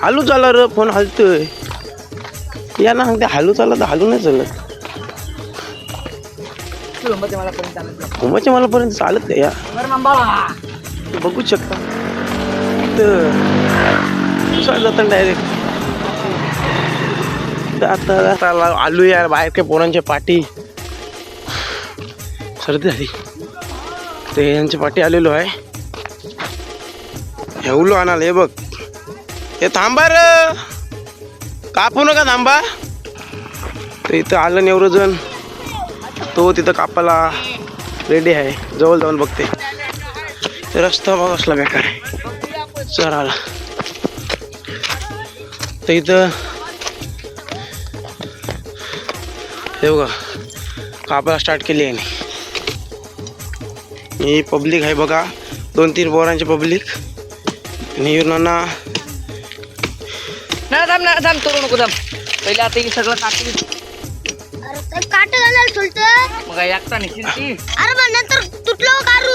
हालू चाला र फोन हलतोय? या ना सांगते हालू चालला तर हालू नाही चालत. उमाच्या मलापर्यंत चालत का या. ते बघू शकता. तर दुसरा डायरेक्ट आता आलू यार बाहेर काय पोरांच्या पाठी सर्दी झाली. ते यांच्या पाठी आलेलो आहे. हेवलो आणाल हे बघ. हे थांबा र कापू नका थांबा. तर इथं आलं नेवरं तो तिथं कापायला रेडी आहे. जवळ जाऊन बघते. रस्ता बघ असला बेकार आहे. चर आला तर इथं हे बघा कापायला स्टार्ट केली आहे ही पब्लिक आहे बघा. दोन तीन बोरांची पब्लिक आणि नाना थांब ना थांब तोडू नको थांब. पहिले आता हे सगळं काटली अरे तर काट घालायला सोडतं मग एकटा निघतील ती? अरे मग नंतर तुटलो कारू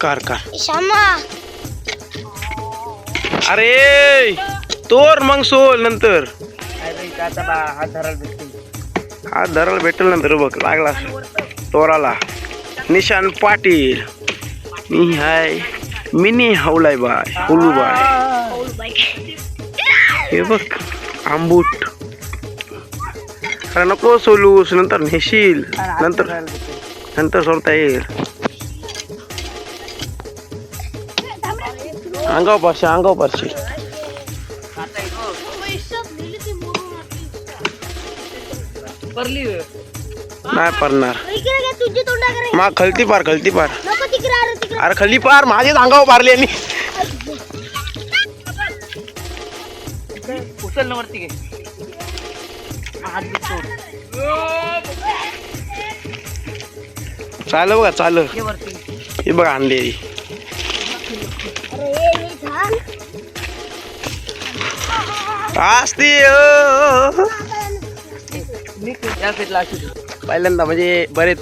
कार कार श्यामा. अरे तोर मग सोल नंतर. आता बा हात धरायला भेटतील. हा धरायला भेटेल नंतर बघ लागला तोराला. निशान पाटील. मी हाय मिनी हवलाय बाय हुलू बाय. हे बघ आंबूट. अरे नको सोलूस नंतर नेशील. नंतर नंतर सोडता येईल. अंगाव पारशी अंगाव पारशी नाही पडणार. मा खलती पार खलती पार. अरे खल्ली पार माझेच अंगावर पारली आणि उचल ना वरती घे चाल बघा चाल हे बघा आणली असती साईडला असू दे पहिल्यांदा म्हणजे बरेच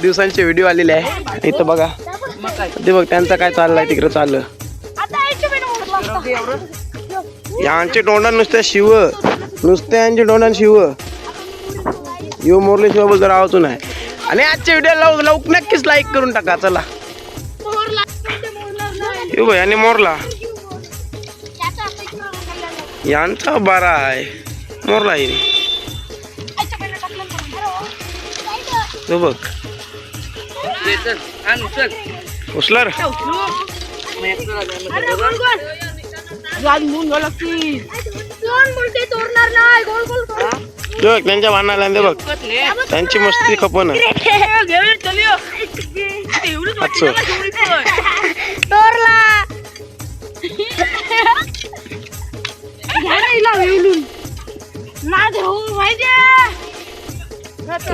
दिवसांचे व्हिडिओ आलेले आहे. इथं बघा. ते बघ त्यांचं काय चाललंय तिकडे चाललं. यांचे तोंडात नुसत्या शिव. नुसत्या यांचे तोंडात शिव. यो मोरले शिवाबल जर आवाज नाही. आणि आजच्या व्हिडिओ लव लवक नक्कीच लाईक करून टाका चला. यो भाई आणि मोरला. यांचा बारा आहे. मोरला तो बघ. ते तोडणार नाही. गोल गोल बघ त्यांच्या भांडणाला ते बघ. त्यांची मस्ती खपन. तोरला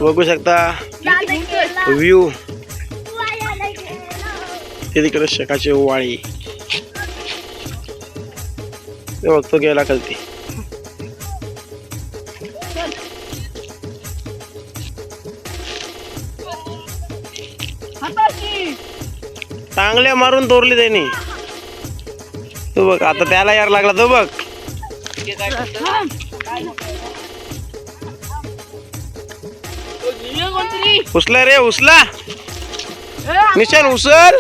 बघू शकता. व्ह्यू ते तिकडे शेकाचे वाळी ते बघतो गेला खालती चांगल्या मारून तोरली त्यांनी. तू बघ आता त्याला यार लागला तो बघ. उसला उचला रे उचला निशान उचल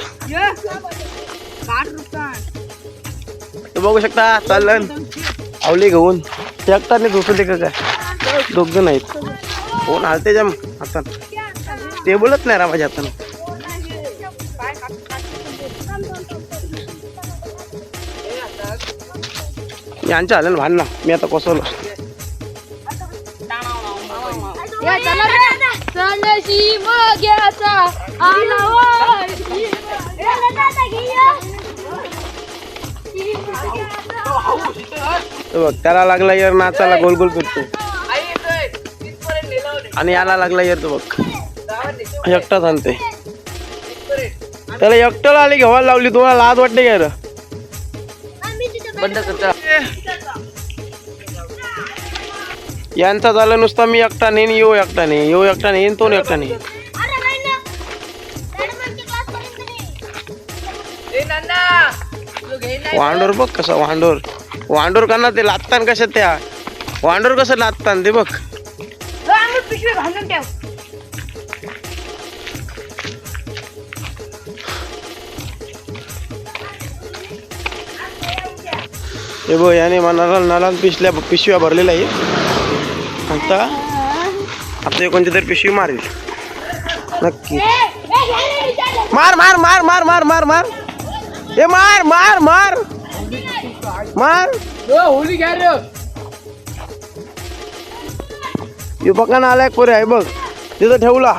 ये. काढ रुपये. तो बघू शकता चाललं. आवली घेऊन. ते एकटाने झोपले का काय? दोघ आहेत कोण हालते जम? हातात टेबलच नाही रा माझ्या हातानं यांच्या आलं ना भांडणं. मी आता कोसवलं सणशी मग्याचा आला तो बघ त्याला लागला यार नाचाला गोल गोल फिरतो. आणि याला लागला यार तो बघ. एकटाच आणते. त्याला एकट्याला आली घेवायला लावली तुम्हाला लाज वाटते यार? बंद करता यांचा झालं नुसता मी एकटा नेईन यो एकटा नेईन यो एकटा नेईन तो एकटा नेईन. वांडोर बघ कसा वांडोर. वांडोर कना ते लादतान कशा त्या? वांडोर कसं लादतान ते बघ. हे बघ याने मनाला नाला पिशल्या पिशव्या भरलेल्या आहे आता आता हे कोणती तरी पिशवी मारेल. नक्की. मार मार मार मार मार मार मार. हे मार मार मार. मार. होली घ्या रे. हे बघा ना आलाय कोरे आहे बघ. तिथं ठेवला.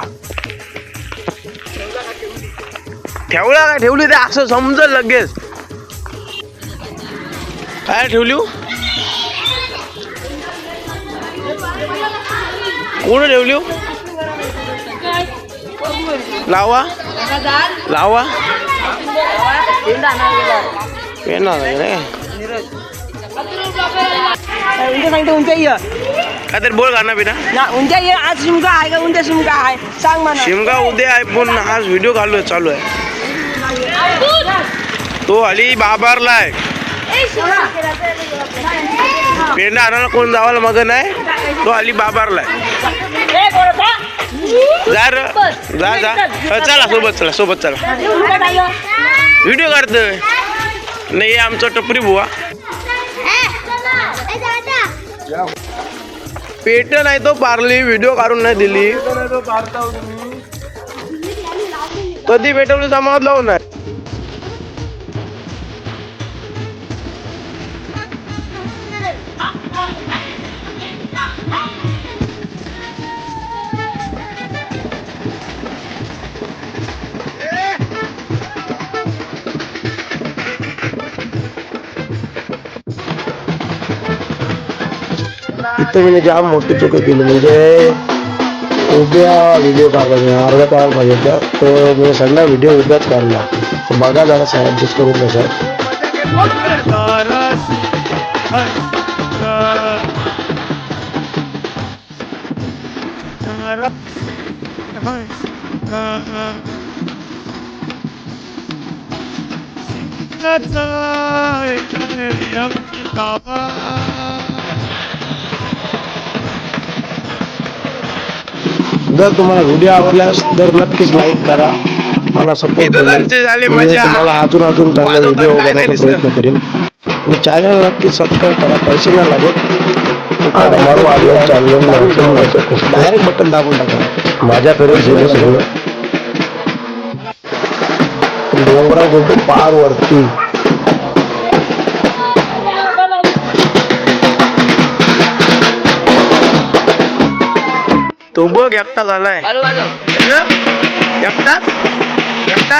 ठेवला काय ठेवली ते असं समजल लगेच. काय ठेवली हो? कोण ठेवली हो? लावा. लावा. पेन आला रे उद्या सांगतो उद्या ये काय तरी बोल गाणं बिना ना उद्या ये आज शिमगा आहे का उद्या शिमगा आहे? सांग मला. शिमगा उद्या आहे पण आज व्हिडिओ चालू आहे चालू आहे. तो अली बाबारला आहे. पेंडा आणायला कोण जावायला मग नाही तो अली बाबारला आहे. जा र. जा चला सोबत चला सोबत चला. व्हिडिओ काढतोय. नाही आमचा टपरी बुवा. पेट नाही तो पारली व्हिडिओ काढून नाही दिली. कधी पेटवली जमावत लावून नाही. इथं मी जाम मोठी चुकी केली म्हणजे उद्या व्हिडिओ काढला अर्धा तास पाहिजे होता तर मी सगळा व्हिडिओ उद्याच काढला तर बघा जरा ॲडजस्ट करून कसं जर तुम्हाला व्हिडिओ आवडल्यास तर नक्कीच लाईक करा. मला सपोर्ट तुम्हाला अजून अजून चांगले व्हिडिओ बनवण्याचा प्रयत्न करेन. चॅनल नक्की सबस्क्राईब करा. पैसे नाही लागत. डायरेक्ट बटन दाबून टाका. माझ्याकडे सगळं. डोंगराव कुठे पार वरती तो बघ एकटा झालाय. एकटा? एकटा.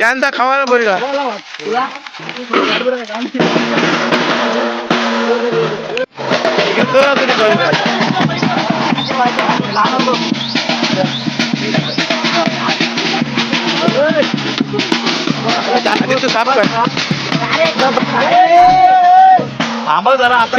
यांचा खावायला बरी का घेतो ना तुझी करून आधी तू साफ कर थांबा जरा आता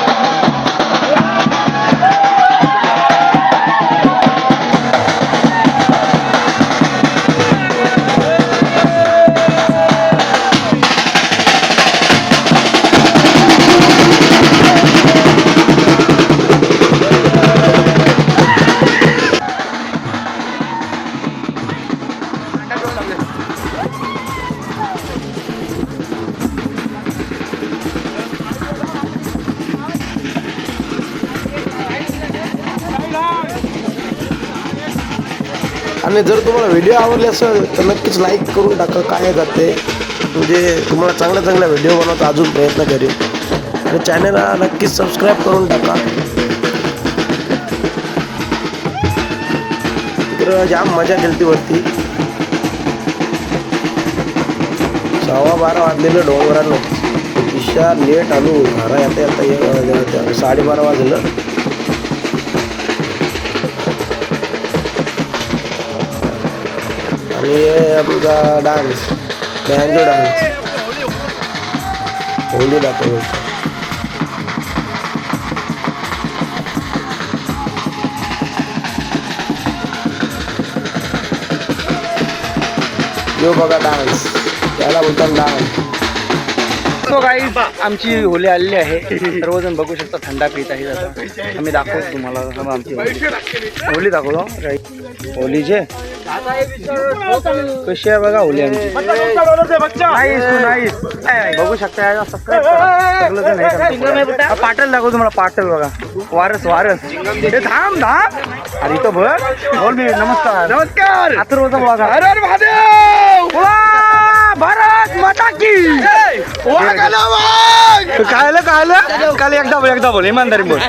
आणि जर तुम्हाला व्हिडिओ आवडले असेल तर नक्कीच लाईक करून टाका काय जाते म्हणजे तुम्हाला चांगल्या चांगल्या व्हिडिओ बनवता अजून प्रयत्न करेन. आणि चॅनलला नक्कीच सबस्क्राईब करून टाका. तर जाम मजा केली वरती. सव्वा बारा वाजलेलं डोंगरानं. इशा लेट आलो. घरा येता येता ये- साडेबारा वाजलं. आणि आमचा डान्स बँजो डान्स होली दाखव यो बघा डान्स त्याला बोलतात डान्स तो काही आमची होली आलेली आहे. सर्वजण बघू शकता थंडा पित आहे आम्ही दाखवतो तुम्हाला. आमची होली होली दाखवतो. होलीचे कशी आहे बघा होली आमची. बघू शकता पाटल दाखवतो तुम्हाला पाटल बघा. वारस वारस. थांब थांब. अरे इथं बघ. बोल मी नमस्कार. नमस्कार. अथर्वचा बघा. अरे महादेव! भारत माता की! कायलं कायलं काल एकदा बोल एकदा बोल इमानदारी बोल.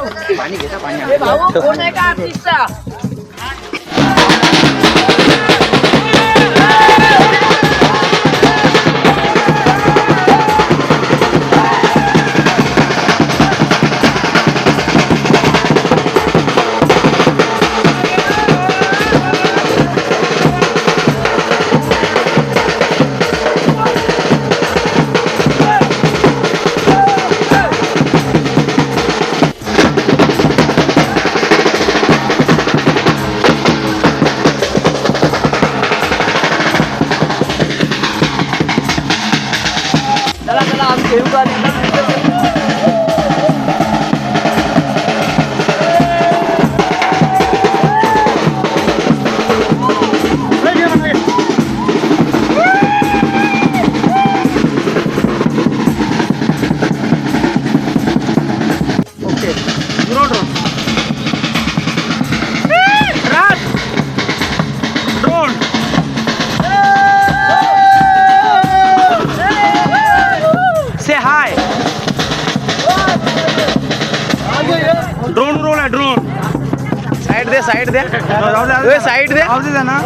भाऊ कोण आहे का दे साईड द्या साईड द्या ना